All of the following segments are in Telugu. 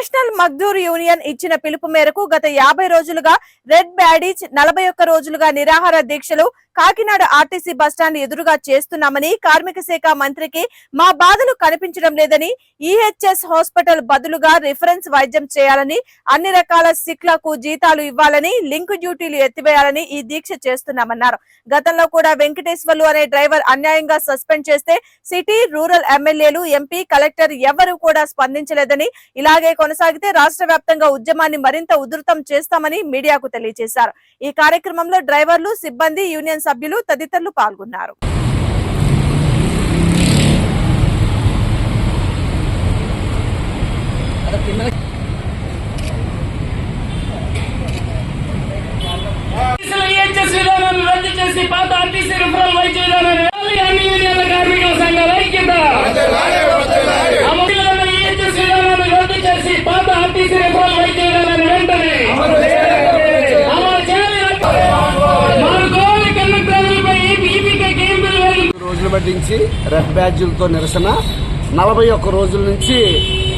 Yes, నేషనల్ మజ్దూర్ యూనియన్ ఇచ్చిన పిలుపు మేరకు గత యాభై రోజులుగా రెడ్ బ్యాడీజ్ నలభై ఒక్క రోజులుగా నిరాహార దీక్షలు కాకినాడ ఆర్టీసీ బస్టాండ్ ఎదురుగా చేస్తున్నామని కార్మిక శాఖ మంత్రికి మా బాధలు కనిపించడం లేదని ఈహెచ్ఎస్ హాస్పిటల్ బదులుగా రిఫరెన్స్ వైద్యం చేయాలని అన్ని రకాల సిక్లకు జీతాలు ఇవ్వాలని లింక్ డ్యూటీలు ఎత్తివేయాలని ఈ దీక్ష చేస్తున్నామన్నారు. గతంలో కూడా వెంకటేశ్వర్లు అనే డ్రైవర్ అన్యాయంగా సస్పెండ్ చేస్తే సిటీ రూరల్ ఎమ్మెల్యేలు ఎంపీ కలెక్టర్ ఎవరూ కూడా స్పందించలేదని ఇలాగే కొనసాగితే రాష్ట్ర వ్యాప్తంగా ఉద్యమాన్ని మరింత ఉధృతం చేస్తామని మీడియాకు తెలియజేశారు. ఈ కార్యక్రమంలో డ్రైవర్లు సిబ్బంది యూనియన్ సభ్యులు తదితరులు పాల్గొన్నారు ఆర్టీసీల ఈహెచ్ఎస్ విధానాన్ని రద్దు చేసి పాత ఆర్టీసీ రిఫరల్ వైద్య విధానాన్ని మళ్ళీ అన్ని యూనియన్ల కార్మికుల సంఘాల ఐక్యత అమలులో ఈహెచ్ఎస్ విధానాన్ని రద్దు చేసి పాత ఆర్టీసీ రిఫరల్ వైద్య విధానాన్ని వెంటనే అమలు చేయాలి మార్గోని కండక్టర్లపై ఈపీకే కేం బిల్ వేలు రోజులు రెడ్ బ్యాడ్జులతో నిరసన. నలభై ఒక్క రోజుల నుంచి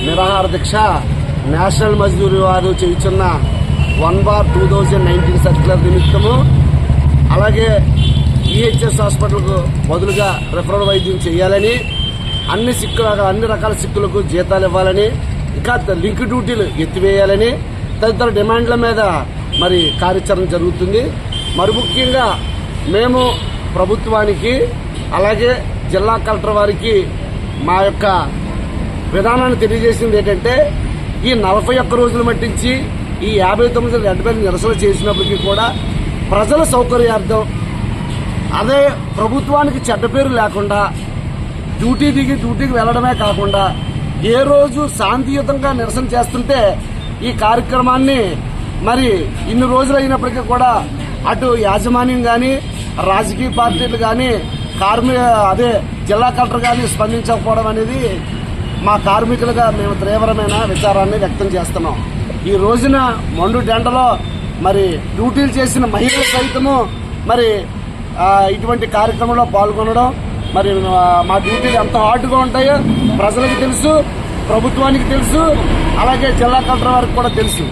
నిరాహార దీక్ష నేషనల్ మజ్దూరి వారు చేయుచున్న one bar two thousand nineteen circular నిమిత్తము. అలాగే ఈహెచ్ఎస్ హాస్పిటల్కు బదులుగా రెఫరల్ వైద్యం చేయాలని అన్ని సిక్కుల అన్ని రకాల సిక్కులకు జీతాలు ఇవ్వాలని ఇంకా లింక్ డ్యూటీలు ఎత్తివేయాలని తదితర డిమాండ్ల మీద మరి కార్యాచరణ జరుగుతుంది. మరి ముఖ్యంగా మేము ప్రభుత్వానికి అలాగే జిల్లా కలెక్టర్ వారికి మా యొక్క విధానాన్ని తెలియజేసింది ఏంటంటే ఈ నలభై ఒక్క రోజులు మట్టించి ఈ యాభై తొమ్మిది రెడ్ బెల్ నిరసన చేసినప్పటికీ కూడా ప్రజల సౌకర్యార్థం అదే ప్రభుత్వానికి చెడ్డ పేరు లేకుండా డ్యూటీ దిగి డ్యూటీకి వెళ్ళడమే కాకుండా ఏ రోజు శాంతియుతంగా నిరసన చేస్తుంటే ఈ కార్యక్రమాన్ని మరి ఇన్ని రోజులు అయినప్పటికీ కూడా అటు యాజమాన్యం కానీ రాజకీయ పార్టీలు కానీ కార్మిక అదే జిల్లా కలెక్టర్ కానీ స్పందించకపోవడం అనేది మా కార్మికులుగా మేము తీవ్రమైన విచారాన్ని వ్యక్తం చేస్తున్నాం. ఈ రోజున మండు డెండలో మరి డ్యూటీలు చేసిన మహిళలు సైతము మరి ఇటువంటి కార్యక్రమంలో పాల్గొనడం మరి మా డ్యూటీలు ఎంత హార్డ్గా ఉంటాయో ప్రజలకు తెలుసు ప్రభుత్వానికి తెలుసు అలాగే జిల్లా కలెక్టర్ వారికి కూడా తెలుసు.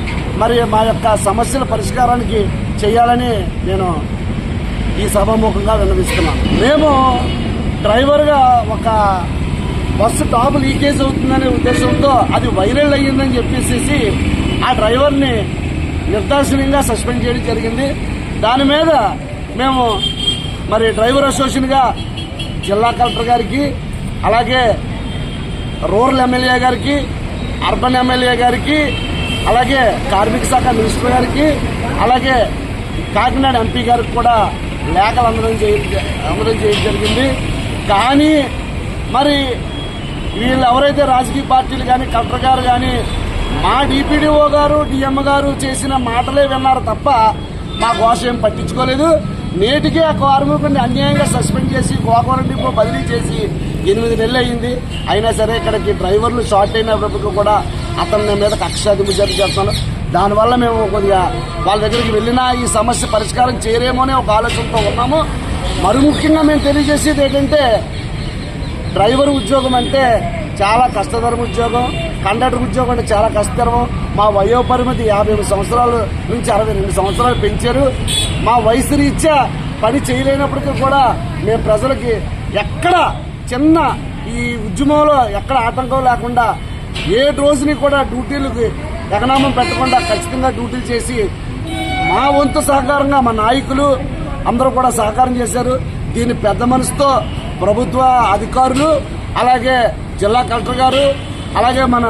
మరి మా యొక్క సమస్యల పరిష్కారానికి చేయాలని నేను ఈ సభాముఖంగా విన్నవిస్తున్నాను. మేము డ్రైవర్గా ఒక బస్సు టాప్ లీకేజ్ అవుతుందనే ఉద్దేశంతో అది వైరల్ అయ్యిందని చెప్పేసి ఆ డ్రైవర్ని నిర్దాక్షిణ్యంగా సస్పెండ్ చేయడం జరిగింది. దాని మీద మేము మరి డ్రైవర్ అసోసియేషన్గా జిల్లా కలెక్టర్ గారికి అలాగే రూరల్ ఎమ్మెల్యే గారికి అర్బన్ ఎమ్మెల్యే గారికి అలాగే కార్మిక శాఖ మినిస్టర్ గారికి అలాగే కాకినాడ ఎంపీ గారికి కూడా లేఖలు అందడం చేయ అందడం చేయడం జరిగింది. కానీ మరి వీళ్ళు ఎవరైతే రాజకీయ పార్టీలు కానీ కలెక్టర్ గారు కానీ మా డిపిడిఓ గారు డిఎం గారు చేసిన మాటలే విన్నారు తప్ప మా కోసం ఏం పట్టించుకోలేదు. నేటికే ఆ కార్మికుడిని అన్యాయంగా సస్పెండ్ చేసి గోకవరం డిపో బదిలీ చేసి ఎనిమిది నెలలు అయింది. అయినా సరే ఇక్కడికి డ్రైవర్లు షార్ట్ అయినప్పటికీ కూడా అతని మీద కక్ష జరిగి చేస్తాను దానివల్ల మేము కొద్దిగా వాళ్ళ దగ్గరికి వెళ్ళినా ఈ సమస్య పరిష్కారం చేయరేమో అనే ఒక ఆలోచనతో ఉన్నాము. మరి ముఖ్యంగా మేము తెలియజేసేది ఏంటంటే డ్రైవర్ ఉద్యోగం అంటే చాలా కష్టతరం ఉద్యోగం కండక్టర్ ఉద్యోగం అంటే చాలా కష్టతరం. మా వయో పరిమితి యాభై ఎనిమిది సంవత్సరాల నుంచి అరవై రెండు సంవత్సరాలు పెంచారు. మా వయసు రీత్యా పని చేయలేనప్పటికీ కూడా మేము ప్రజలకి ఎక్కడ చిన్న ఈ ఉద్యమంలో ఎక్కడ ఆటంకం లేకుండా ఏ రోజుని కూడా డ్యూటీలకు ఎగనామం పెట్టకుండా ఖచ్చితంగా డ్యూటీలు చేసి మా వంతు సహకారంగా మా నాయకులు అందరూ కూడా సహకారం చేశారు. దీన్ని పెద్ద మనసుతో ప్రభుత్వ అధికారులు అలాగే జిల్లా కలెక్టర్ గారు అలాగే మన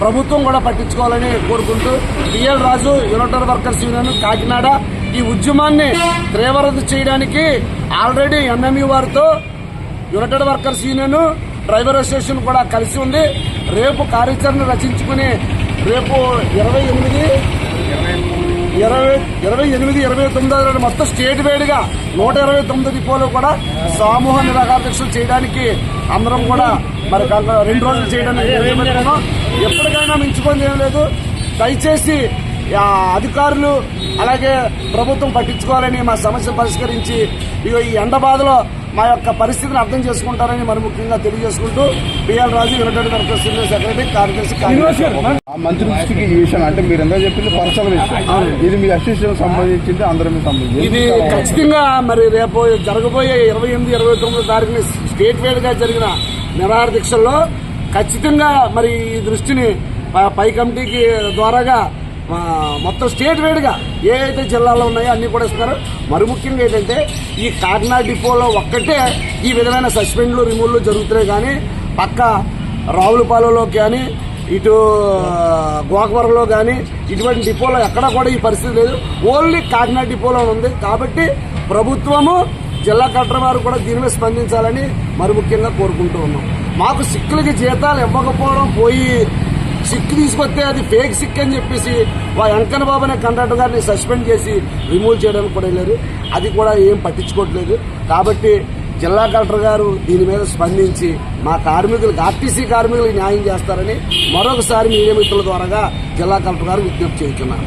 ప్రభుత్వం కూడా పట్టించుకోవాలని కోరుకుంటూ D L Raju united workers union Kakinada ఈ ఉద్యమాన్ని తీవ్రత చేయడానికి ఆల్రెడీ ఎన్ఎంఈ వారితో united workers union driver association కూడా కలిసి ఉంది. రేపు కార్యాచరణ రచించుకుని రేపు ఇరవై ఎనిమిది ఇరవై ఇరవై ఎనిమిది ఇరవై తొమ్మిది మొత్తం స్టేట్ వేడిగా నూట ఇరవై తొమ్మిది డిపోలు కూడా సమూహ నిరాహార దీక్షలు చేయడానికి అందరం కూడా మరి రెండు రోజులు చేయడానికి ఎప్పటికైనా మించుకొని ఏం లేదు. దయచేసి అధికారులు అలాగే ప్రభుత్వం పట్టించుకోవాలని మా సమస్య పరిష్కరించి ఈ ఎండ బాధలో మా యొక్క పరిస్థితిని అర్థం చేసుకుంటారని మరి ముఖ్యంగా తెలియజేసుకుంటూ P L Raju united workers union secretary కార్యదర్శి. మంత్రి దృష్టికి ఈ విషయం అంటే మీరు ఎంత చెప్పింది పర్సనల్ విషయం. ఇది మీ అసోసియేషన్ సంబంధించింది అందరం సంబంధించి ఇది ఖచ్చితంగా మరి రేపు జరగబోయే ఇరవై ఎనిమిది ఇరవై తొమ్మిది తారీఖున స్టేట్ వైడ్గా జరిగిన నిరాహార దీక్షల్లో ఖచ్చితంగా మరి ఈ దృష్టిని పై కమిటీకి ద్వారాగా మా మొత్తం స్టేట్ వైడ్గా ఏ అయితే జిల్లాలో ఉన్నాయో అన్నీ కూడా ఇస్తున్నారు. మరి ముఖ్యంగా ఏంటంటే ఈ కాకినాడ డిపోలో ఒక్కటే ఈ విధమైన సస్పెండ్లు రిమూవ్లు జరుగుతున్నాయి కానీ పక్క రావులపాలెంలో కానీ ఇటు గోకవరంలో కానీ ఇటువంటి డిపోలో ఎక్కడా కూడా ఈ పరిస్థితి లేదు. ఓన్లీ కాకినాడ డిపోలో ఉంది. కాబట్టి ప్రభుత్వము జిల్లా కలెక్టర్ వారు కూడా దీని మీద స్పందించాలని మరి ముఖ్యంగా కోరుకుంటూ ఉన్నాం. మాకు సిక్కులకి జీతాలు ఇవ్వకపోవడం పోయి సిక్ తీసుకొస్తే అది ఫేక్ సిక్ అని చెప్పేసి వా వెంకన్న బాబు అనే కండక్టర్ గారిని సస్పెండ్ చేసి రిమూవ్ చేయడానికి కూడా వెళ్ళారు. అది కూడా ఏం పట్టించుకోవట్లేదు. కాబట్టి జిల్లా కలెక్టర్ గారు దీని మీద స్పందించి మా కార్మికులకు ఆర్టీసీ కార్మికులకు న్యాయం చేస్తారని మరొకసారి మీడియా మిత్రుల ద్వారా జిల్లా కలెక్టర్ గారు విజ్ఞప్తి చేస్తున్నారు.